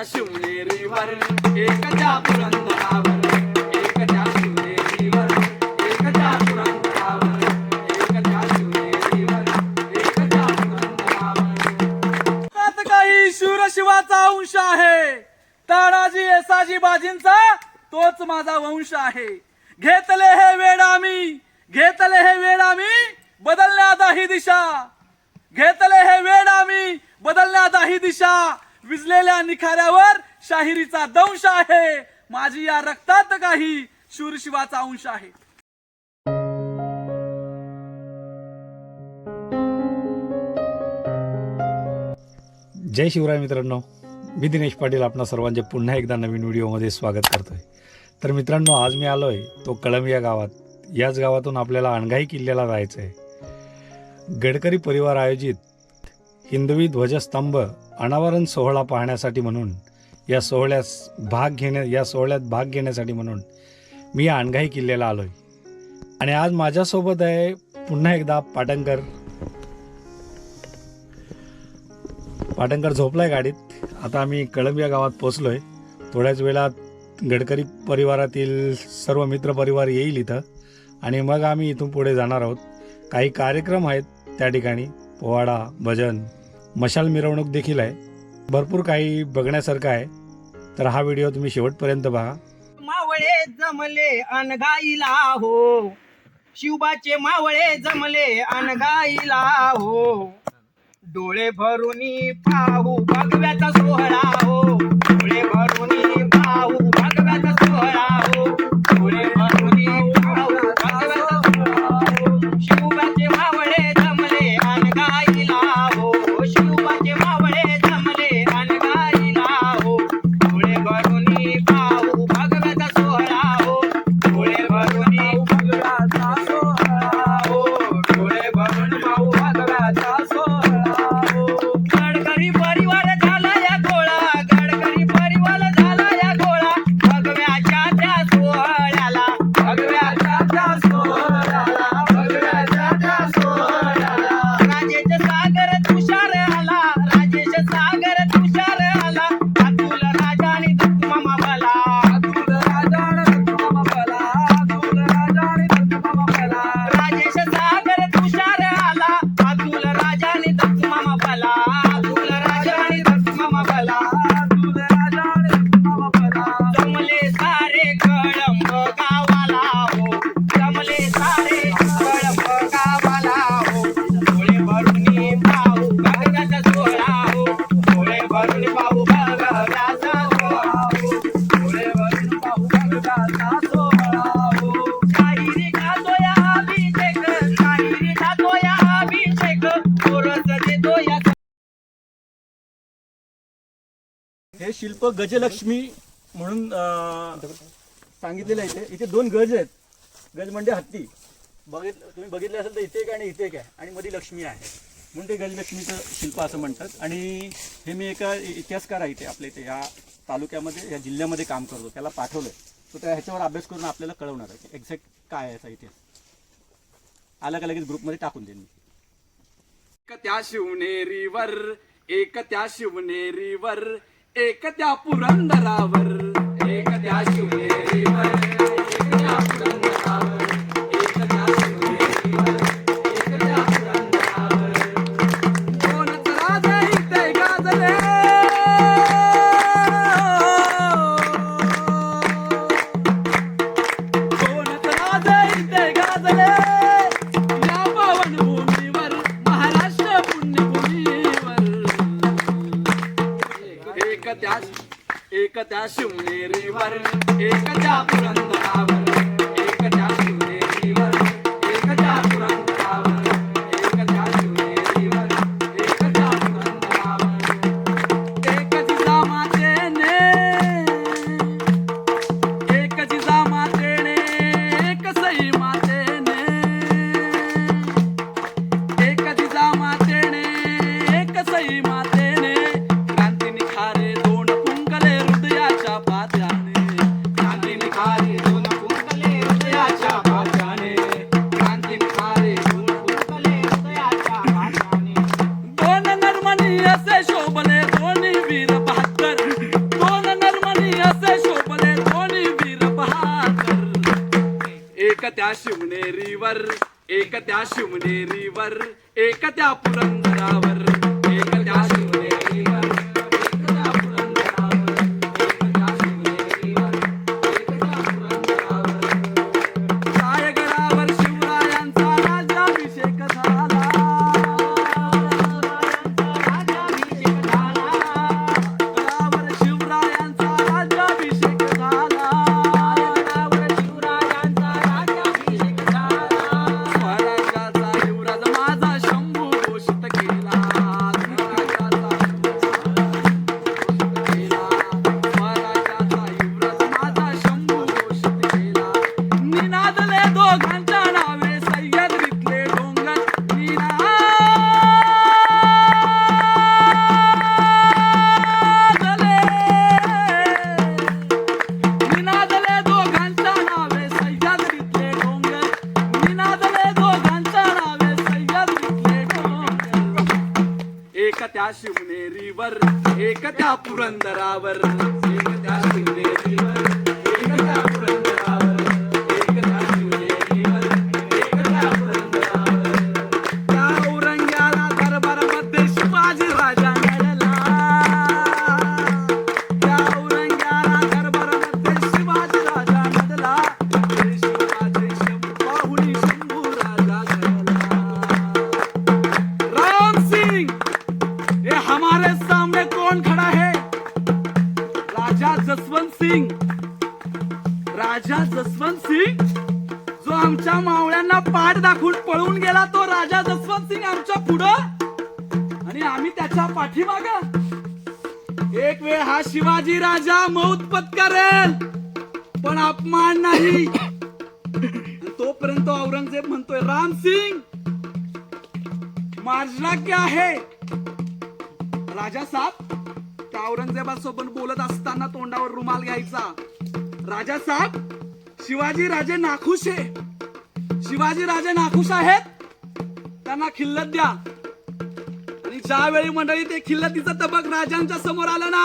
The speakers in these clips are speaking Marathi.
एक त्या शिवनेरीवर एक त्या पुरंदरावर एक त्या शिवनेरीवर एक त्या पुरंदरावर एक त्या शिवनेरीवर एक त्या पुरंदरावर. त्यात काही अंश आहे. तानाजी येसाजी बाजींचा तोच माझा वंश आहे. घेतले हे वेळ आम्ही घेतले हे वेळ आम्ही बदलण्यात ही दिशा. घेतले हे वेळ आम्ही बदलण्यात ही दिशा. विजलेल्या निखाऱ्यावर शाहिरीचा दंश आहे. माझी या रक्तात काही शूरशिवाचा अंश आहे. जय शिवराय मित्रांनो. मी दिनेश पाटील आपणा सर्वांचे पुन्हा एकदा नवीन व्हिडिओमध्ये स्वागत करतोय. तर मित्रांनो आज मी आलो आहे तो कळंब या गावात. याच गावातून आपल्याला अणघाई किल्ल्याला जायचं आहे गडकरी परिवार आयोजित हिंदवी ध्वजस्तंभ अनावरण सोहळा पाहण्यासाठी म्हणून या सोहळ्यास भाग घेण्या या सोहळ्यात भाग घेण्यासाठी म्हणून मी आणघाई किल्ल्याला आलो आहे आणि आज माझ्यासोबत आहे पुन्हा एकदा पाटणकर. पाटणकर झोपलाय गाडीत. आता आम्ही कळंब या गावात पोचलोय थोड्याच वेळात गडकरी परिवारातील सर्व मित्र परिवार येईल इथं. आणि मग आम्ही इथून पुढे जाणार आहोत. काही कार्यक्रम आहेत त्या ठिकाणी. पोवाडा भजन मशाल मिरवणूक देखील आहे. भरपूर काही बघण्यासारखं आहे. तर हा व्हिडिओ तुम्ही शेवटपर्यंत बघा मावळे जमले अनगाईला हो. शिवबाचे मावळे जमले अनगाईला हो. डोळे भरून पाहू भगव्याचा सोहळा हो. डोळे भरून शिल्प गजलक्ष्मी म्हणून सांगितलेलं आहे इथे. इथे दोन गज आहेत. गज म्हणजे हत्ती. बघित तुम्ही बघितले असेल तर इथे एक आणि इथे एक आहे. आणि मध्ये लक्ष्मी आहे. म्हणून ते गजलक्ष्मीचं शिल्प असं म्हणतात. आणि हे मी एका इतिहासकार आहे इथे आपल्या इथे. ह्या तालुक्यामध्ये या जिल्ह्यामध्ये काम करतो. त्याला पाठवलं तो त्या ह्याच्यावर अभ्यास करून आपल्याला कळवणार आहे की एक्झॅक्ट काय आहे याचा इतिहास. आला का लगेच ग्रुपमध्ये टाकून देईन मी. त्या शिवनेरीवर एक त्या शिवनेरीवर एक त्या पुरंदरावर. एक त्या शिवनेरीवर एक त्या शिवनेरीवर एक त्या शिवनेरीवर एक त्या पुरंदरावर त्या शिवनेरीवर एक त्या पुरंदरावर एक त्या शिवनेरीवर. पाठ दाखवून पळून गेला तो राजा जसवंत सिंग आमच्या पुढं. आणि आम्ही त्याच्या पाठीमाग. एक वेळ हा शिवाजी राजा मौत पत्करेल पण अपमान नाही. तोपर्यंत औरंगजेब म्हणतोय राम सिंग मार्जला क्या है? राजा साहेब त्या औरंगजेबासोबत बोलत असताना तोंडावर रुमाल घ्यायचा. राजा साहेब शिवाजी राजे नाखुश आहे. शिवाजी राजे नाखुश आहेत? त्यांना खिल्लत द्या. आणि ज्यावेळी मंडळी ते खिल्लतीचं तबक राजांच्या समोर आलं ना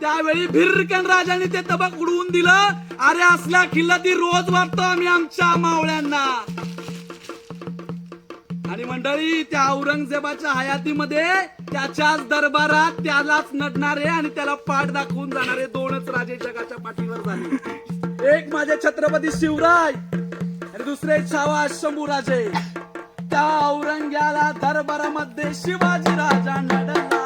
त्यावेळी भिरकन राजांनी ते तबक उडवून दिलं. अरे असल्या खिल्लती रोज वाटतो आम्ही आमच्या मावळ्यांना. आणि मंडळी त्या औरंगजेबाच्या हयातीमध्ये त्याच्याच दरबारात त्यालाच नडणारे आणि त्याला पाठ दाखवून जाणारे दोनच राजे जगाच्या पाठीवर झाले. एक माझे छत्रपती शिवराय दुसरे छावा शंभूराजे. त्या औरंग्याला दरबारामध्ये शिवाजी राजा नडला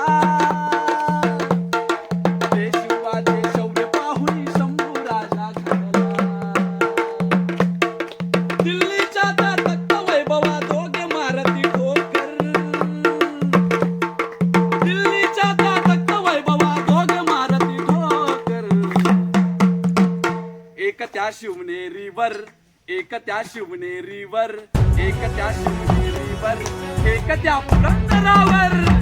त्या शिवनेरीवर एक त्या शिवनेरीवर एक त्या पुरंदरावर.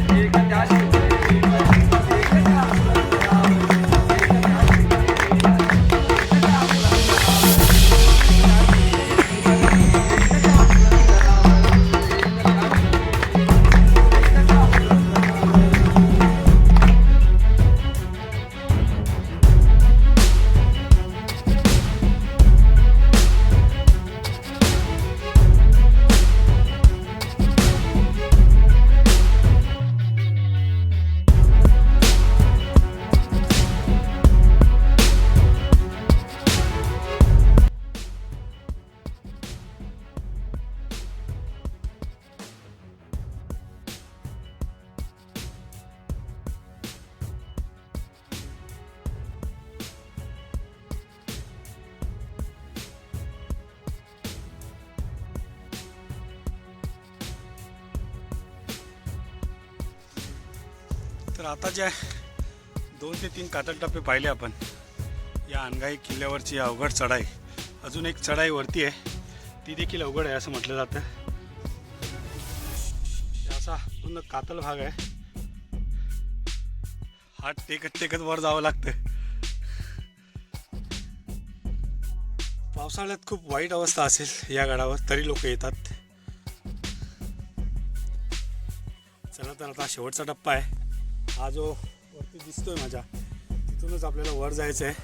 तर आता जे दोन ते तीन कातळ टप्पे पाहिले आपण या अनगाई किल्ल्यावरची अवघड चढाई. अजून एक चढाई वरती आहे. ती देखील अवघड आहे असं म्हटलं जातं. असा पूर्ण कातल भाग आहे. हात टेकत टेकत वर जावं लागतं. पावसाळ्यात खूप वाईट अवस्था असेल या गडावर तरी लोक येतात. चला तर आता शेवटचा टप्पा आहे. हा जो वरती दिसतोय माझ्या तिथूनच आपल्याला वर जायचं आहे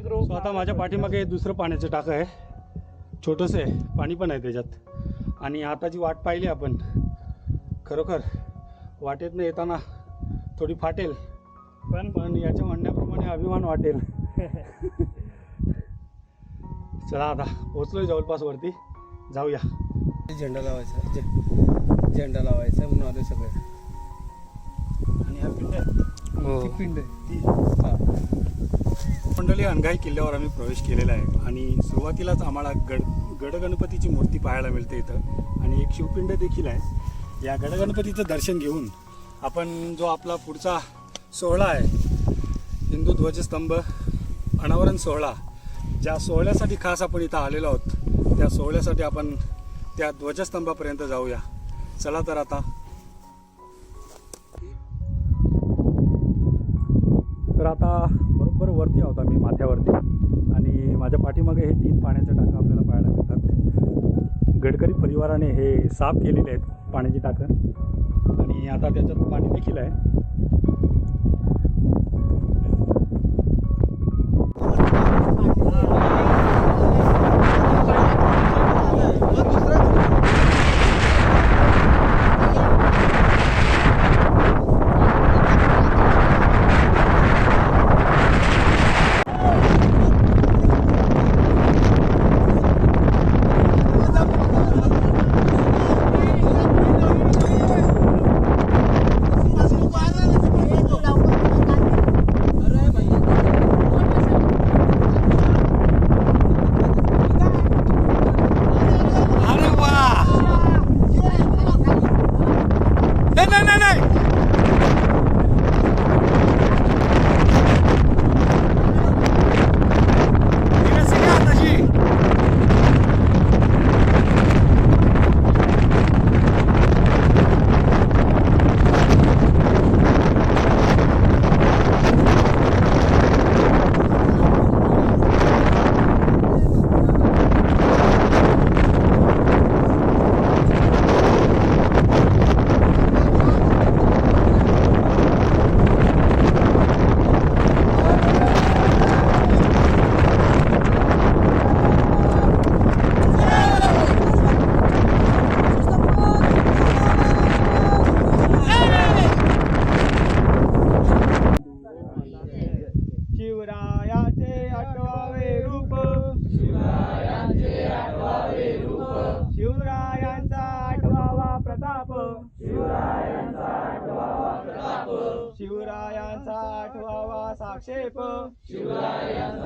एक आता माझ्या पाठीमागे दुसरं पाण्याचं टाकं आहे. छोटंसं आहे. पाणी पण आहे त्याच्यात. आणि आता जी वाट पाहिली आपण खरोखर वाटेतनं येताना थोडी फाटेल. पण पण याच्या म्हणण्याप्रमाणे अभिमान वाटेल. चला आता पोचलोय जवळपास वरती. जाऊया. झेंडा लावायचा. झेंडा लावायचा म्हणून आले सगळे. आणि हा पिंड हो. पिंड आहे. हा. मंडळी अनगाई किल्ल्यावर आम्ही प्रवेश केलेला आहे आणि सुरुवातीलाच आम्हाला गड गडगणपतीची मूर्ती पाहायला मिळते इथं. आणि एक शिवपिंड देखील आहे. या गडगणपतीचं दर्शन घेऊन आपण जो आपला पुढचा सोहळा आहे हिंदू ध्वजस्तंभ अनावरण सोहळा ज्या सोहळ्यासाठी खास आपण इथं आलेलो आहोत त्या सोहळ्यासाठी आपण त्या ध्वजस्तंभापर्यंत जाऊया. चला तर आता तर आता बरोबर वरती आहोत आम्ही माथ्यावरती. आणि माझ्या पाठीमागे हे तीन पाण्याचे टाकं आपल्याला पाहायला मिळतात. गडकरी परिवाराने हे साफ केलेले आहेत पाण्याची टाकं. आणि आता त्याच्यात पाणी देखील आहे. अरे वा नाही नाही नाही तशी शिवरायाचे आठवावे रूप शिवरायांचे आठवावे रूप शिवरायांचा आठवावा प्रताप शिवरायांचा आठवावा प्रताप शिवरायांचा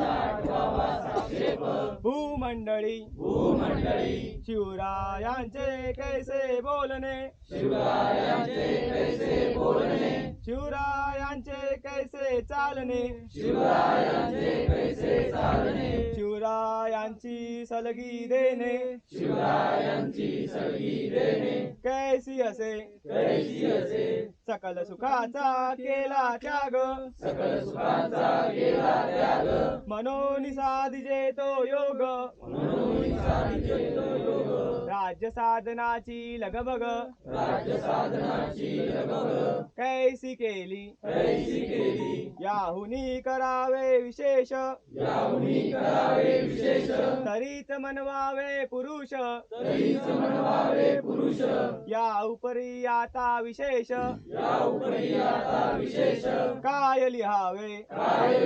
आठवावा साक्षेप। साक्षेप भूमंडळी। भूमंडळी शिवरायांचे कैसे बोलणे? शिवरायांचे कैसे बोलणे शिवरायांचे कैसे चालणे? शिवरायांचे कैसे चालणे शिवरायांची सलगी देणे? शिवरायांची सलगी देणे कैसी असे कैसी असे? सकल सुखाचा केला त्याग. सकल सुखाचा केला त्याग मनोनी साधिजे तो योग. राज्य साधनाची लगबग. राज्य साधनाची कैसी केली? कैसी केली याहुनी करावे विशेष. याहुनी करावे विशेष तरीच मनवावे पुरुष. तरीच मनवावे पुरुष या उपरी आता विशेष. या उपरी आता विशेष काय लिहावे? काय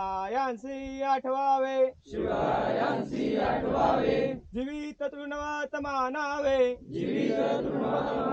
लिहावे शिवरायांसी आठवावे. शिवरायांसी आठवावे. जीवित तृणवत मानावे जीवित तृणवत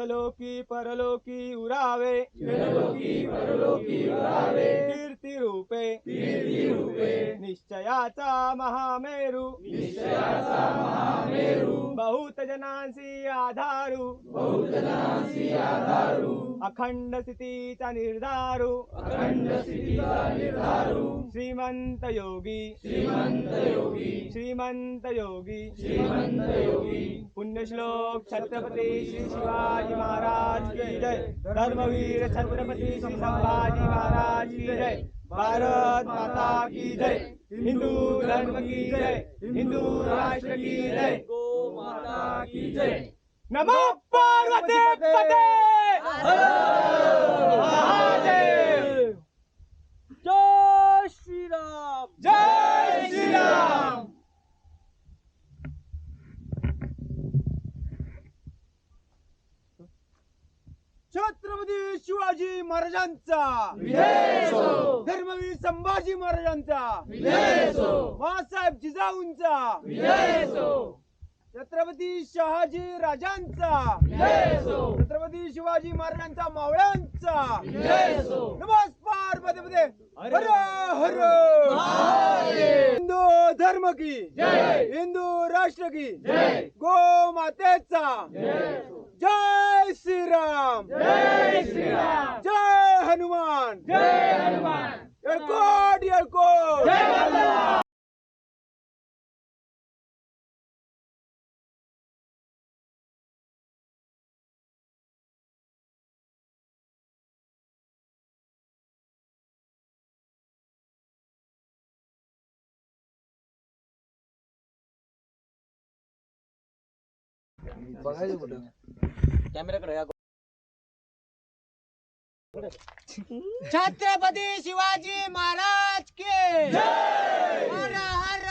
यलोकी परलोकी उरावे यलोकी परलोकी उरावे कीर्ती रूपे कीर्ती रूपे निश्चयाचा महामेरू निश्चयाचा महामेरू बहुत जनांसी आधारू बहुत जनांसी आधारू अखंड स्थितीचा निर्धारू अखंड स्थितीचा निर्धारू श्रीमंत योगी श्रीमंत योगी श्रीमंत योगी श्रीमंत योगी पुण्यश्लोक छत्रपती श्री शिवाजी महाराज की जय. धर्मवीर छत्रपती श्री संभाजी महाराज की जय. भारत माता की जय. हिंदू धर्म की जय. हिंदू राष्ट्र की जय. गो माता की जय. नमो पार्वती पते. महादेव जय जय श्रीराम छत्रपती शिवाजी महाराजांचा. धर्मवीर संभाजी महाराजांचा. मासाहेब जिजाऊंचा. छत्रपती शहाजी राजांचा. छत्रपती शिवाजी महाराजांचा मावळ्यांचा. नमस्कारमध्ये मध्ये हर हर. हिंदू धर्म की. हिंदू राष्ट्र की गो मातेचा जय श्रीराम. जय श्रीराम. जय हनुमान. जय हनुमान. येळकोट येळकोट कॅमेराकडे या. छत्रपती शिवाजी महाराज के. हर हर